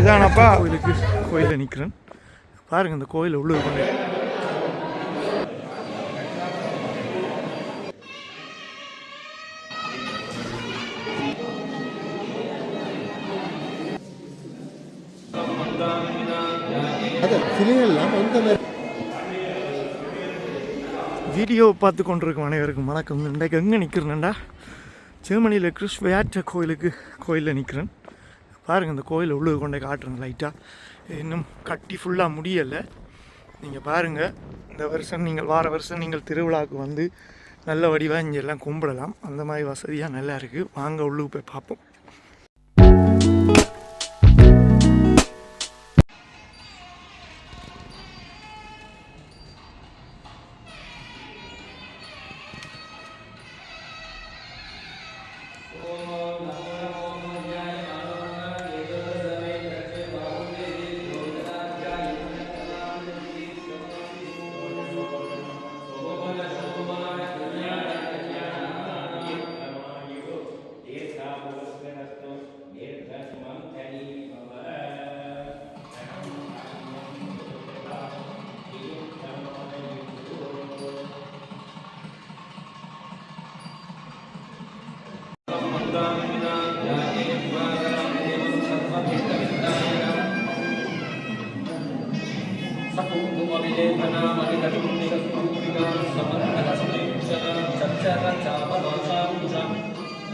இதானப்பா? கோயிலுக்கு கோயிலில் நிற்கிறேன் பாருங்க இந்த கோயில் உள்ள மாதிரி? வீடியோ பார்த்து கொண்டிருக்கும் அனைவருக்கும் வணக்கம். இன்றைக்கு எங்கே நிற்கிறேன்டா ஜெர்மனியில் கிறிஸ் வேற்ற கோயிலுக்கு கோயிலில் நிற்கிறேன் பாருங்கள் இந்த கோயிலை உள்ளே கொண்டே காட்டுறேன் லைட்டாக இன்னும் கட்டி ஃபுல்லாக முடியலை. நீங்கள் பாருங்கள் இந்த வருஷம் நீங்கள் வார வருஷம் நீங்கள் திருவிழாவுக்கு வந்து நல்ல வடிவாக இங்கே எல்லாம் கும்பிடலாம். அந்த மாதிரி வசதியாக நல்லா இருக்குது வாங்க உள்ளுக்கு போய் பார்ப்போம்.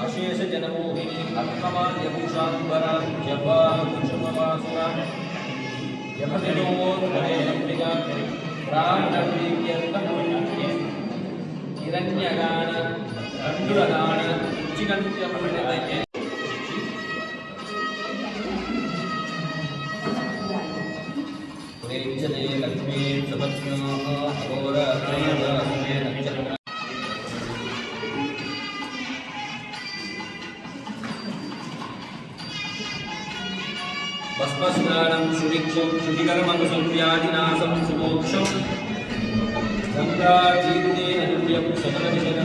अशेष जनमोहिनी अर्थमान्यभूषाम्बरां जपाकुसुमवासुरा यमनिरोधनेऽम्बिका प्राणवीर्यन्तमोहिनी हिरण्यगान कण्डुलदान चिकन्त्यपठितये భస్మస్నానం సుభిక్షం శుచికరమంగసౌర్యాదినాశం సుమోక్షం గంగాజీవితే అనువ్యం సకల విషయం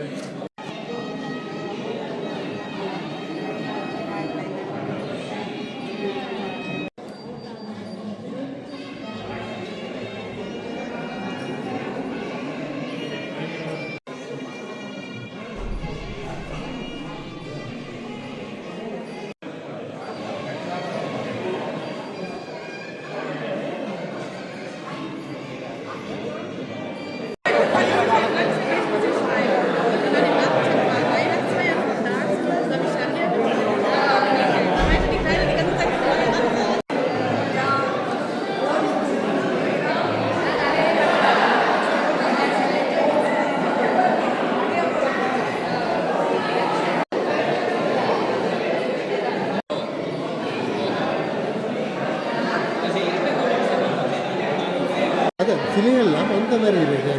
Amen. அது சிலையெல்லாம் அந்த மாதிரி இருக்கு.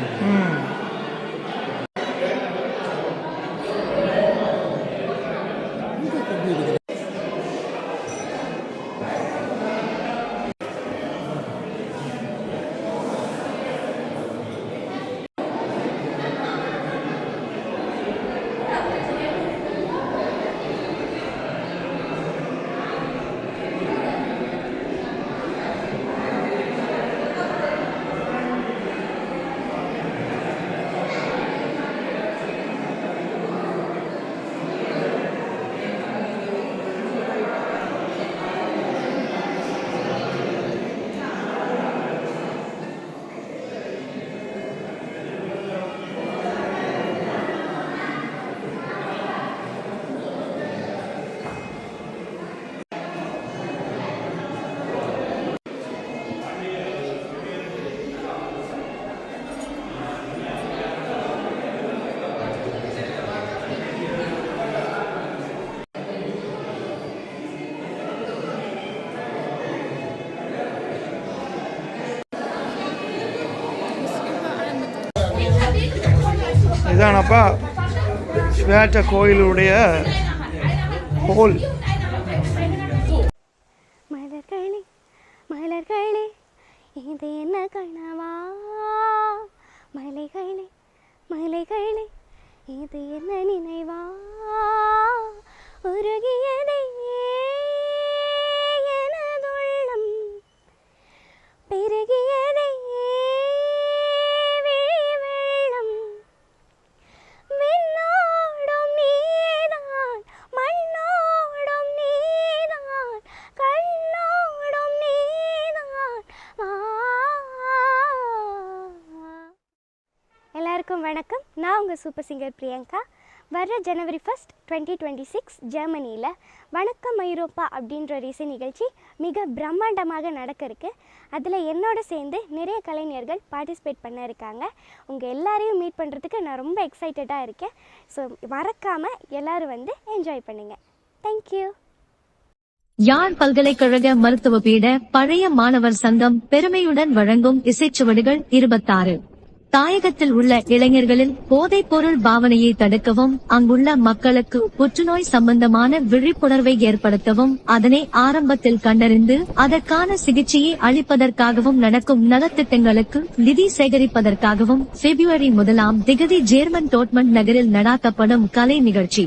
இதானப்பா ஸ்வேட்ட கோயிலுடைய ஹோல் வணக்கம். நான் உங்கள் சூப்பர் சிங்கர் பிரியங்கா. வர்ற January first twenty twenty six ஜெர்மனியில் வணக்கம் ஐரோப்பா அப்படின்ற ரீசன் நிகழ்ச்சி மிக பிரம்மாண்டமாக நடக்க அதில் என்னோட சேர்ந்து நிறைய கலைஞர்கள் பார்ட்டிசிபேட் பண்ண இருக்காங்க. உங்கள் எல்லாரையும் மீட் பண்ணுறதுக்கு நான் ரொம்ப எக்ஸைட்டடாக இருக்கேன். ஸோ மறக்காமல் எல்லாரும் வந்து என்ஜாய் பண்ணுங்கள் தேங்க்யூ யாழ் பல்கலைக்கழக மருத்துவ பீட பழைய மாணவர் சங்கம் பெருமையுடன் வழங்கும் இசைச்சுவடுகள் இருபத்தாறு. தாயகத்தில் உள்ள இளைஞர்களில் போதைப் பொருள் பாவனையை தடுக்கவும் அங்குள்ள மக்களுக்கு புற்றுநோய் சம்பந்தமான விழிப்புணர்வை ஏற்படுத்தவும் அதனை ஆரம்பத்தில் கண்டறிந்து அதற்கான சிகிச்சையை அளிப்பதற்காகவும் நடக்கும் நலத்திட்டங்களுக்கு நிதி சேகரிப்பதற்காகவும் பிப்ரவரி முதலாம் திகதி ஜேர்மன் டோட்மண்ட் நகரில் நடாத்தப்படும் கலை நிகழ்ச்சி.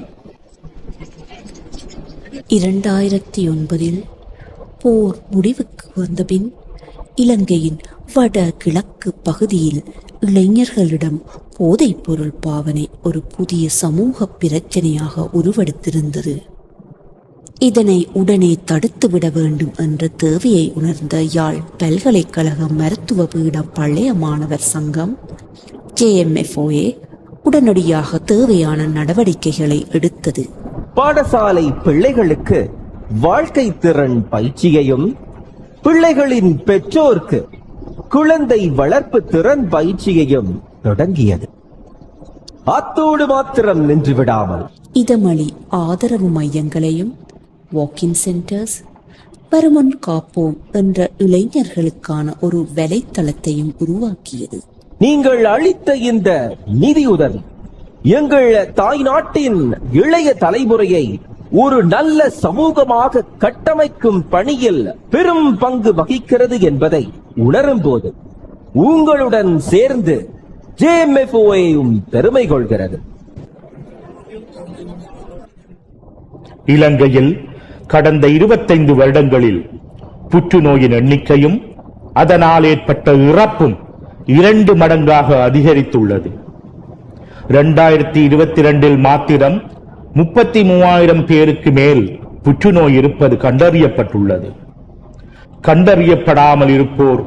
இரண்டாயிரத்தி ஒன்பதில் போர் முடிவுக்கு வந்தபின் இலங்கையின் வட கிழக்கு பகுதியில் இளைஞர்களிடம் போதைப்பொருள் பாவனை ஒரு புதிய சமூக பிரச்சனையாக உருவெடுத்திருந்தது. இதனை உடனே தடுத்துவிட வேண்டும் என்ற தேவையை உணர்ந்த யாழ் பல்கலைக்கழக மருத்துவ பீட பழைய மாணவர் சங்கம் ஜேஎம்எஃப்ஓஏ உடனடியாக தேவையான நடவடிக்கைகளை எடுத்தது. பாடசாலை பிள்ளைகளுக்கு வாழ்க்கை திறன் பயிற்சியையும் பிள்ளைகளின் பெற்றோர்க்கு குழந்தை வளர்ப்பு திறன் பயிற்சியையும் தொடங்கியது. அத்தோடு மாத்திரம் நின்று விடாமல் இதமளி ஆதரவு மையங்களையும் வாக்கின் சென்டர்ஸ் வருமுன் காப்போம் என்ற இளைஞர்களுக்கான ஒரு வலைத்தளத்தையும் உருவாக்கியது. நீங்கள் அளித்த இந்த நிதியுதவி எங்கள் தாய் நாட்டின் இளைய தலைமுறையை ஒரு நல்ல சமூகமாக கட்டமைக்கும் பணியில் பெரும் பங்கு வகிக்கிறது என்பதை உணரும் போது உங்களுடன் சேர்ந்து ஜேஎம்எஃப்ஓயும் பெருமை கொள்கிறது இலங்கையில் கடந்த 25 வருடங்களில் புற்றுநோயின் எண்ணிக்கையும் அதனால் ஏற்பட்ட இறப்பும் இரண்டு மடங்காக அதிகரித்துள்ளது. இரண்டாயிரத்தி இருபத்தி இரண்டில் மாத்திரம் முப்பத்தி மூவாயிரம் பேருக்கு மேல் புற்றுநோய் இருப்பது கண்டறியப்பட்டுள்ளது. கண்டறியப்படாமல் இருப்போர்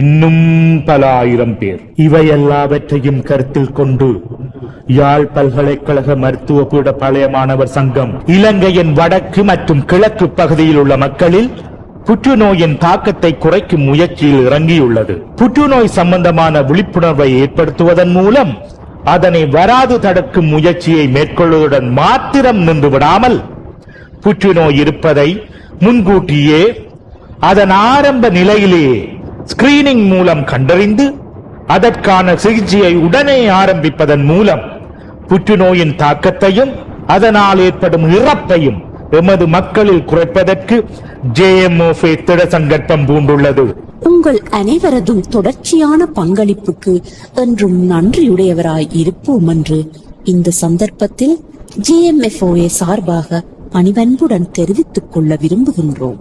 இன்னும் பல ஆயிரம் பேர். இவை எல்லாவற்றையும் கருத்தில் கொண்டு யாழ் பல்கலைக்கழக மருத்துவ பீட பழைய மாணவர் சங்கம் இலங்கையின் வடக்கு மற்றும் கிழக்கு பகுதியில் உள்ள மக்களில் புற்றுநோயின் தாக்கத்தை குறைக்கும் முயற்சியில் இறங்கியுள்ளது. புற்றுநோய் சம்பந்தமான விழிப்புணர்வை ஏற்படுத்துவதன் மூலம் அதனை வராது தடுக்கும் முயற்சியை மேற்கொள்வதுடன் மாத்திரம் நின்று விடாமல் புற்றுநோய் இருப்பதை முன்கூட்டியே அதன் ஆரம்ப நிலையிலே ஸ்கிரீனிங் மூலம் கண்டறிந்து அதற்கான சிகிச்சையை உடனே ஆரம்பிப்பதன் மூலம் புற்றுநோயின் தாக்கத்தையும் அதனால் ஏற்படும் இறப்பையும் எமது மக்களில் குறைப்பதற்கு ஜேஎம்ஓஃபே திட சங்கற்பம் பூண்டுள்ளது. உங்கள் அனைவரதும் தொடர்ச்சியான பங்களிப்புக்கு என்றும் நன்றியுடையவராய் இருப்போம் என்று இந்த சந்தர்ப்பத்தில் ஜிஎம்எஃப்ஓஏ சார்பாக பணிவன்புடன் தெரிவித்துக் கொள்ள விரும்புகின்றோம்.